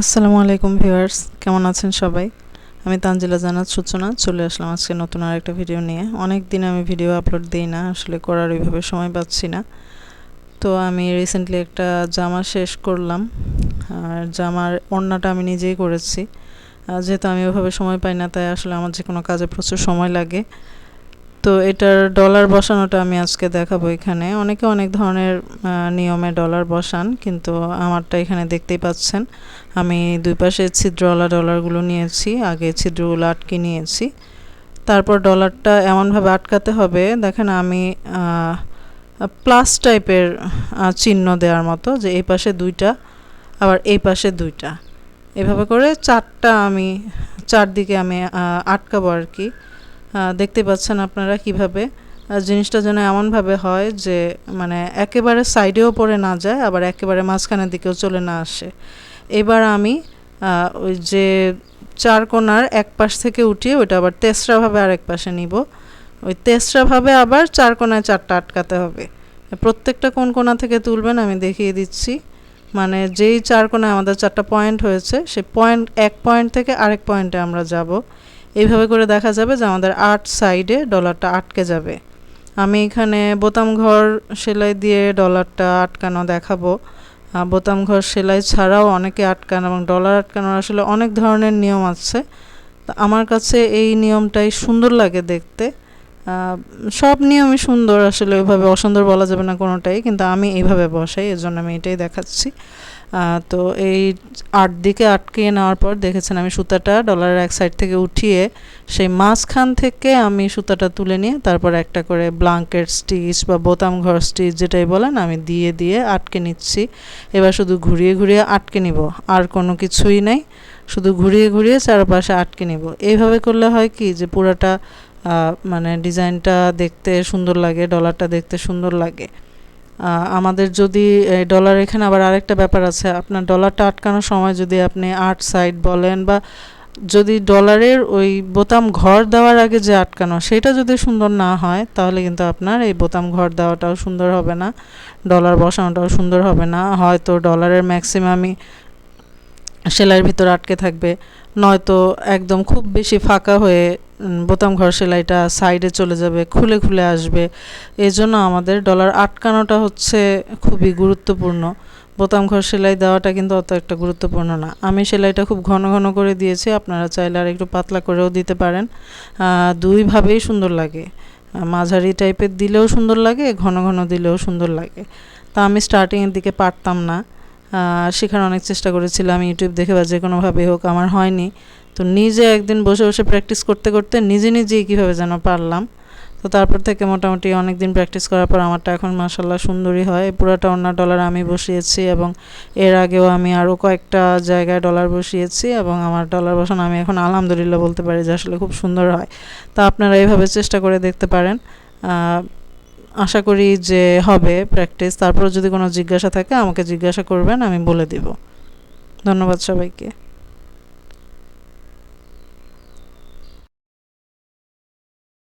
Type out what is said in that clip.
আসসালামু আলাইকুম ভিউয়ার্স, কেমন আছেন সবাই? আমি তানজিলা জানাত সূচনা, চলে আসলাম আজকে নতুন আর একটা ভিডিও নিয়ে। অনেক দিন আমি ভিডিও আপলোড দিই না, আসলে করার ওইভাবে সময় পাচ্ছি না। তো আমি রিসেন্টলি একটা জামা শেষ করলাম, আর জামার ওড়নাটা আমি নিজেই করেছি। যেহেতু আমি ওইভাবে সময় পাই না, তাই আসলে আমার যে কোনো কাজে প্রচুর সময় লাগে। তো এটার ডলার বসানোটা আমি আজকে দেখাবো এখানে। অনেকে অনেক ধরনের নিয়মে ডলার বসান, কিন্তু আমারটা এখানে দেখতেই পাচ্ছেন। আমি দুই পাশে ছিদ্রওয়ালা ডলারগুলো নিয়েছি, আগে ছিদ্রগুলো আটকে নিয়েছি। তারপর ডলারটা এমনভাবে আটকাতে হবে, দেখেন আমি প্লাস টাইপের চিহ্ন দেওয়ার মতো যে এই পাশে দুইটা, আবার এই পাশে দুইটা। এভাবে করে চারটা আমি, চারদিকে আমি আটকাবো আর কি। দেখতে পাচ্ছেন আপনারা কীভাবে। জিনিসটা যেন এমনভাবে হয় যে মানে একেবারে সাইডেও পড়ে না যায়, আবার একেবারে মাঝখানের দিকেও চলে না আসে। এবার আমি ওই যে চার কোনার এক পাশ থেকে উঠিয়ে ওইটা আবার তেসরাভাবে আরেক পাশে নিব। ওই তেসরাভাবে আবার চার কোনায় চারটা আটকাতে হবে। প্রত্যেকটা কোন কোনা থেকে তুলবেন আমি দেখিয়ে দিচ্ছি। মানে যেই চার কোনায় আমাদের চারটা পয়েন্ট হয়েছে, সে পয়েন্ট এক পয়েন্ট থেকে আরেক পয়েন্টে আমরা যাব। এইভাবে করে দেখা যাবে যে আমাদের আট সাইডে ডলারটা আটকে যাবে। আমি এখানে বোতাম ঘর সেলাই দিয়ে ডলারটা আটকানো দেখাবো। বোতাম ঘর সেলাই ছাড়াও অনেকে আটকান এবং ডলার আটকানোর আসলে অনেক ধরনের নিয়ম আছে। আমার কাছে এই নিয়মটাই সুন্দর লাগে দেখতে। সব নিয়মই সুন্দর, আসলে ওইভাবে অসুন্দর বলা যাবে না কোনোটাই, কিন্তু আমি এইভাবে বসাই এর জন্য আমি এটাই দেখাচ্ছি। তো এই আট দিকে আটকে নেওয়ার পর দেখেছেন আমি সুতাটা ডলারের এক সাইড থেকে উঠিয়ে, সেই মাঝখান থেকে আমি সুতাটা তুলে নিয়ে, তারপর একটা করে ব্লাঙ্কেট স্টিচ বা বোতাম ঘর স্টিচ যেটাই বলেন, আমি দিয়ে দিয়ে আটকে নিচ্ছি। এবার শুধু ঘুরিয়ে ঘুরিয়ে আটকে নিব, আর কোনো কিছুই নেই। শুধু ঘুরিয়ে ঘুরিয়ে চারপাশে আটকে নিব। এইভাবে করলে হয় কি যে পুরাটা মানে ডিজাইনটা দেখতে সুন্দর লাগে, ডলারটা দেখতে সুন্দর লাগে। আমাদের যদি ডলার এখানে আবার আরেকটা ব্যাপার আছে, আপনার ডলারটা আটকানোর সময় যদি আপনি আট সাইড বলেন বা যদি ডলারের ওই বোতাম ঘর দেওয়ার আগে যে আটকানো, সেটা যদি সুন্দর না হয়, তাহলে কিন্তু আপনার এই বোতাম ঘর দেওয়াটাও সুন্দর হবে না, ডলার বসানোটাও সুন্দর হবে না। হয়তো ডলারের ম্যাক্সিমামই সেলাইয়ের ভিতর আটকে থাকবে, নয়তো একদম খুব বেশি ফাঁকা হয়ে বোতাম ঘর সেলাইটা সাইডে চলে যাবে, খুলে খুলে আসবে। এই জন্য আমাদের ডলার আটকানোটা হচ্ছে খুবই গুরুত্বপূর্ণ। বোতাম ঘর সেলাই দেওয়াটা কিন্তু অত একটা গুরুত্বপূর্ণ না। আমি সেলাইটা খুব ঘন ঘন করে দিয়েছি, আপনারা চাইলে আর একটু পাতলা করেও দিতে পারেন। দুইভাবেই সুন্দর লাগে। মাঝারি টাইপের দিলেও সুন্দর লাগে, ঘন ঘন দিলেও সুন্দর লাগে। তা আমি স্টার্টিংয়ের দিকে পারতাম না। শেখার অনেক চেষ্টা করেছিলাম, ইউটিউব দেখে বা যে কোনোভাবে হোক, আমার হয়নি। তো নিজে একদিন বসে বসে প্র্যাকটিস করতে করতে নিজে, নিজেই কীভাবে যেন পারলাম। তো তারপর থেকে মোটামুটি অনেক দিন প্র্যাকটিস করার পর আমারটা এখন মাসাল্লাহ সুন্দরী হয়। পুরোটা অন্য ডলার আমি বসিয়েছি এবং এর আগেও আমি আরও কয়েকটা জায়গায় ডলার বসিয়েছি এবং আমার ডলার বসানো আমি এখন আলহামদুলিল্লাহ বলতে পারি যে আসলে খুব সুন্দর হয়। তা আপনারা এইভাবে চেষ্টা করে দেখতে পারেন। আশা করি যে হবে প্র্যাকটিস তারপর যদি কোনো জিজ্ঞাসা থাকে আমাকে জিজ্ঞাসা করবেন, আমি বলে দিব। ধন্যবাদ সবাইকে।